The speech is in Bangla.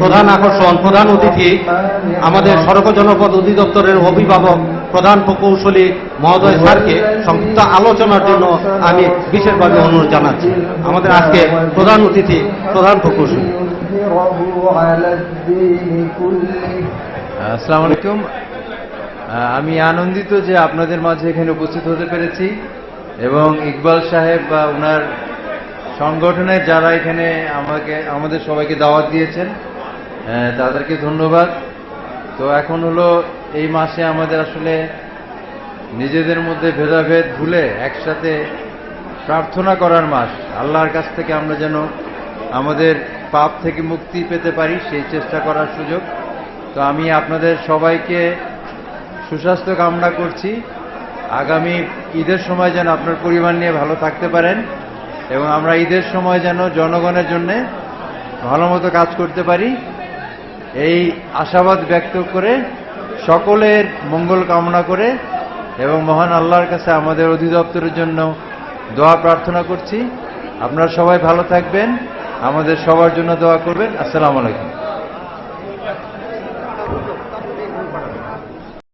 প্রধান আকর্ষণ, প্রধান অতিথি আমাদের সড়ক জনপদ অধিদপ্তরের অভিভাবক, প্রধান প্রকৌশলী মহোদয় স্যারকে সংক্ষিপ্ত আলোচনার জন্য আমি বিশেষভাবে অনুরোধ জানাচ্ছি। আমাদের আজকে প্রধান অতিথি, প্রধান প্রকৌশলী। আসসালাম আলাইকুম। আমি আনন্দিত যে আপনাদের মাঝে এখানে উপস্থিত হতে পেরেছি এবং ইকবাল সাহেব বা ওনার সংগঠনের যারা এখানে আমাকে আমাদের সবাইকে দাওয়াত দিয়েছেন আহ, তাদেরকে ধন্যবাদ। তো এখন হলো এই মাসে আমাদের আসলে নিজেদের মধ্যে ভেদাভেদ ভুলে একসাথে প্রার্থনা করার মাস। আল্লাহর কাছ থেকে আমরা যেন আমাদের পাপ থেকে মুক্তি পেতে পারি সেই চেষ্টা করার সুযোগ। তো আমি আপনাদের সবাইকে সুস্বাস্থ্য কামনা করছি। আগামী ঈদের সময় যেন আপনার পরিবার নিয়ে ভালো থাকতে পারেন। এবং আমরা ঈদের সময় যেন জনগণের জন্য ভালো মতো কাজ করতে পারি, এই আশাবাদ ব্যক্ত করে সকলের মঙ্গল কামনা করে এবং মহান আল্লাহর কাছে আমাদের অধিদপ্তরের জন্য দোয়া প্রার্থনা করছি। আপনারা সবাই ভালো থাকবেন, আমাদের সবার জন্য দোয়া করবেন। আসসালামু আলাইকুম।